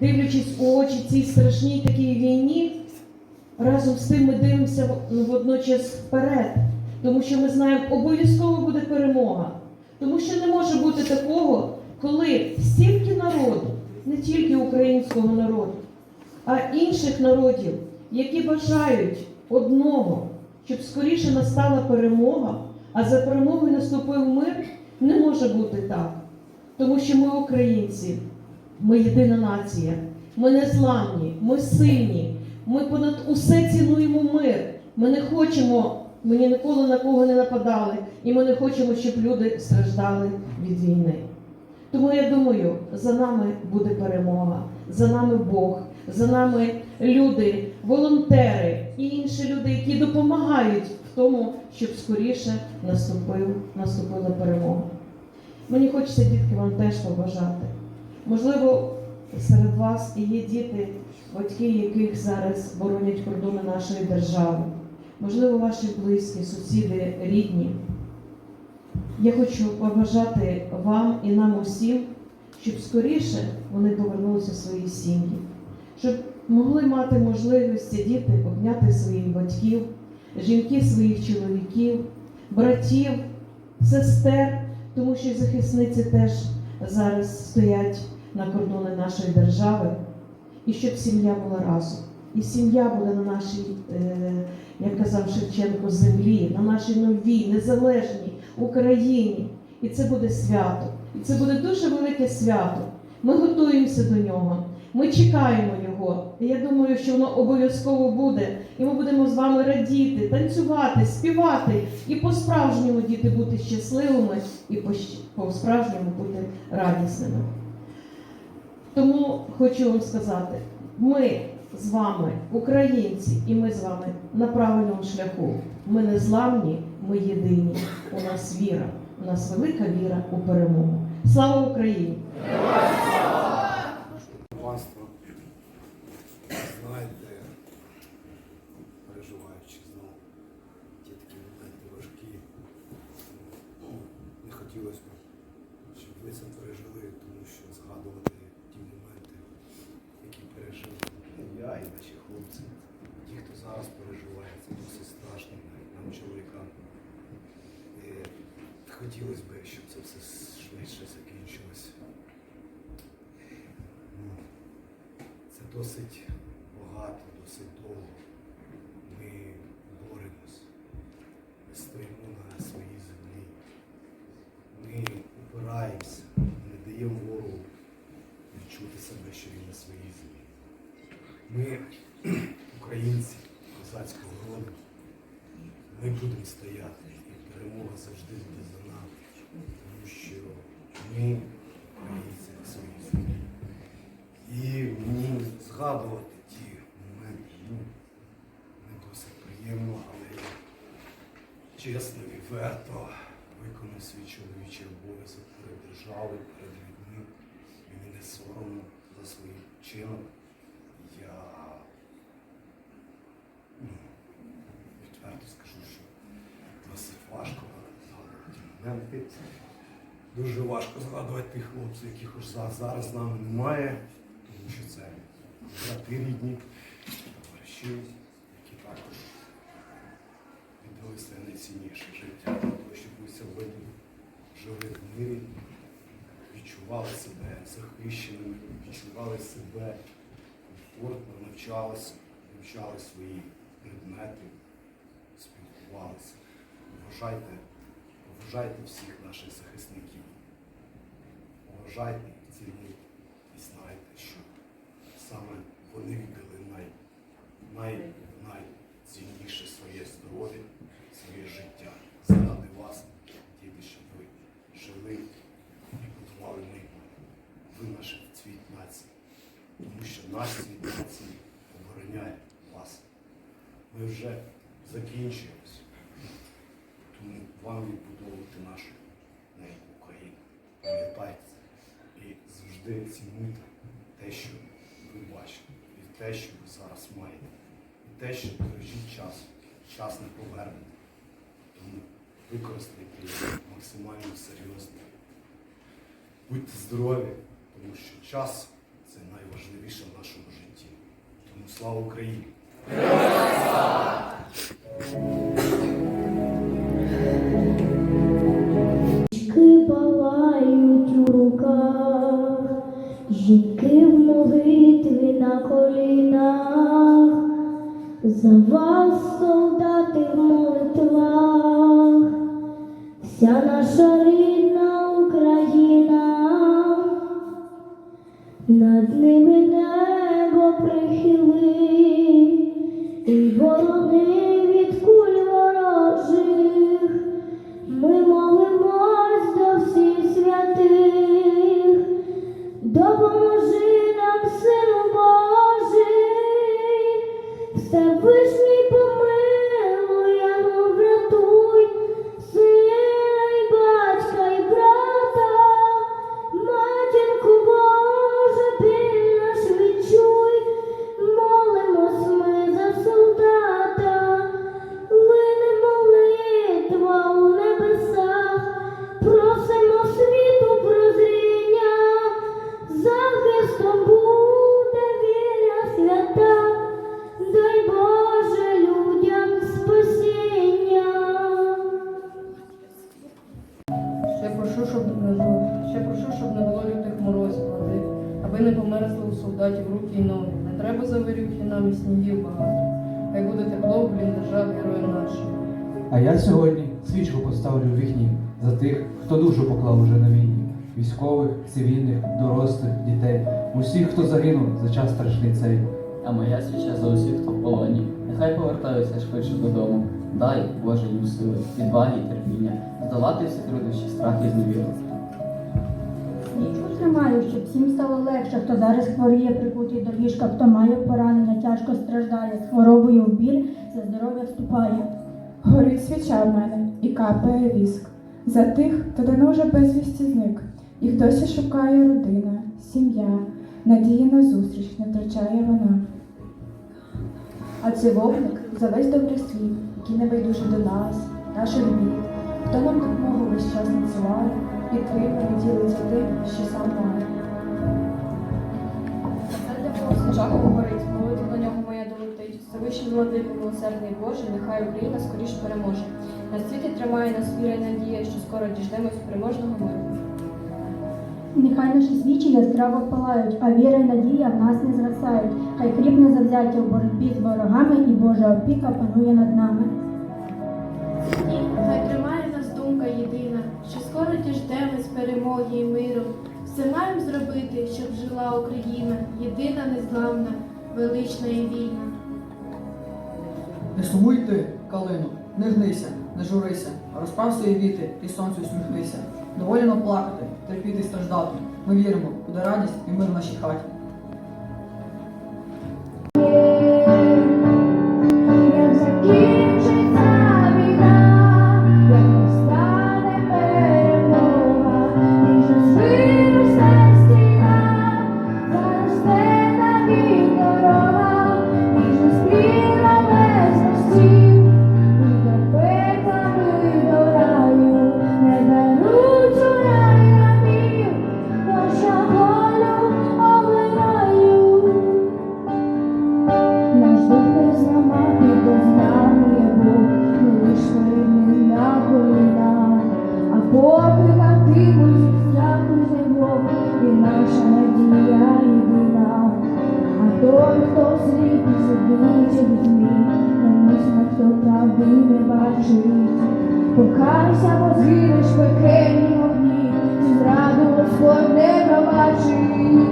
дивлячись у очі цій страшній такій війні, разом з тим ми дивимося водночас вперед, тому що ми знаємо, обов'язково буде перемога. Тому що не може бути такого, коли стільки народу, не тільки українського народу, а інших народів, які бажають одного, щоб скоріше настала перемога, а за перемогою наступив мир, не може бути так. Тому що ми українці, ми єдина нація, ми незламні, ми сильні, ми понад усе цінуємо мир. Ми не хочемо, ми ніколи на кого не нападали, і ми не хочемо, щоб люди страждали від війни. Тому я думаю, за нами буде перемога, за нами Бог, за нами люди, волонтери і інші люди, які допомагають в тому, щоб скоріше наступив, наступила перемога. Мені хочеться, дітки, вам теж побажати. Можливо, серед вас і є діти, батьки, яких зараз боронять кордони нашої держави. Можливо, ваші близькі, сусіди, рідні. Я хочу побажати вам і нам усім, щоб скоріше вони повернулися в свої сім'ї, щоб могли мати можливість діти обняти своїх батьків, жінки своїх чоловіків, братів, сестер, тому що захисниці теж зараз стоять на кордони нашої держави, і щоб сім'я була разом. І сім'я буде на нашій, е, як казав Шевченко, землі, на нашій новій, незалежній Україні. І це буде свято. І це буде дуже велике свято. Ми готуємося до нього. Ми чекаємо його. І я думаю, що воно обов'язково буде. І ми будемо з вами радіти, танцювати, співати і по-справжньому діти бути щасливими і по-справжньому бути радісними. Тому хочу вам сказати, ми з вами, українці, і ми з вами на правильному шляху. Ми не зламні, ми єдині. У нас віра, у нас велика віра у перемогу. Слава Україні! Панство, знаєте, переживаючи знову ті такі моменти важкі, ну, не хотілося б, щоб ви це пережили, тому що згадувати ті моменти, які пережили і наші хлопці, ті, хто зараз переживає, це досить страшно нам, чоловікам. Хотілося б, щоб це все швидше закінчилось. Ну, це досить багато, досить довго. Ми боремось, ми стоїмо на своїй землі. Ми опираємося, не даємо ворогу відчути себе, що він на своїй землі. Ми, українці козацького роду, ми будемо стояти, і перемога завжди буде за нами, тому що ми українці землі. І мені згадувати ті моменти, ну, не досить приємно, але я чесно, відверто виконав свій чоловічий обов'язок перед державою, перед людьми. Мені не соромно за свій вчинок. Я ну, відверто скажу, що досить важко згадувати моменти. Дуже важко згадувати тих хлопців, яких уж зараз з нами немає, тому що це брати рідні, товариші, які також віддали своє найцінніше життя для того, щоб ми сьогодні жили в мирі, відчували себе захищеними, відчували себе комфортно, навчалися, вивчали свої предмети, спілкувалися. Вважайте, поважайте всіх наших захисників. Поважайте їх, цінуйте і знайте, що саме вони віддали най, най, найцінніше своє здоров'я, своє життя заради вас, діти, щоб ви жили і будували майбутнє. Ви наш цвіт нації, тому що наш нації обороняє вас. Ми вже закінчуємося. Тому вам відбудовувати нашу неньку Україну. Пам'ятайте. І завжди цінуйте те, що ви бачите, і те, що ви зараз маєте. І те, що бережіть час. Час не повернете. Тому використайте максимально серйозно. Будьте здорові, тому що час це найважливіше. в нашому житті. Тому слава Україні! Палають у руках, жінки в молитві на колінах, за вас, солдати, в молитвах, вся наша рідна і ворони від аби не померзли у солдатів руки й ноги. Не треба заварюхи нам і снігів багато. Хай буде тепло в бліндажах героїв наших. А я сьогодні свічку поставлю в вікні за тих, хто душу поклав уже на війні. Військових, цивільних, дорослих, дітей, усіх, хто загинув за час страшний цей. А моя свіча за усіх, хто в полоні. Нехай повертаються швидше додому. Дай, Боже, їм сили, відваги і терпіння, здолати всі труднощі, страх і зневіру. Тримаю, щоб всім стало легше, хто зараз хворіє, прикутий до ліжка, хто має поранення, тяжко страждає, з хворобою в біль, за здоров'я вступає. Горить свіча в мене і капає віск. За тих, хто давно вже безвісті зник. Їх досі шукає родина, сім'я, надії на зустріч не втрачає вона. А це вогник за весь добрий світ, який не байдуже до нас, наших бід, хто нам допомогу весь час надсилає, підтримує, ділиться тим, що Владико, милосердний Боже, нехай Україна скоріше переможе. На світі тримає нас віра й надія, що скоро діждемось переможного миру. Нехай наші свічі яскраво палають, а віра й надія в нас не згасають. Хай кріпне завзяття в боротьбі з ворогами, і Божа опіка панує над нами. І хай тримає нас думка єдина, що скоро діждемось перемоги і миру. Все маємо зробити, щоб жила Україна, єдина, незламна, велична і вільна. Не сумуй ти, калину, не гнися, не журися, розправ свої віти і сонцю усміхнися. Доволі нам плакати, терпіти і страждати. Ми віримо, буде радість і мир в нашій хаті. Хто слід у вікні, намисно хто правди не бачить. Покайся, бо згинеш пекельні вогні, зраду Господь не пробачить.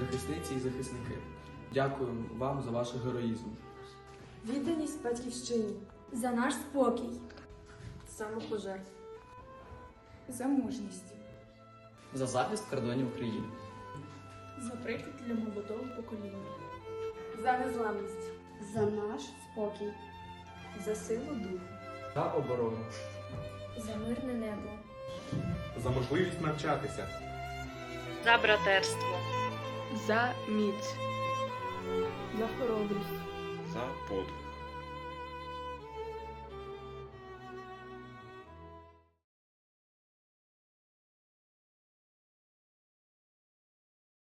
Захисниці і захисники. Дякуємо вам за ваш героїзм. Відданість батьківщині, За наш спокій. самопожертв. За мужність. За захист кордонів України. За приклад для молодого покоління. За незламність. За наш спокій. За силу духу. За оборону. За мирне небо. За можливість навчатися. За братерство. За міць. За хоробрість. За подвиг.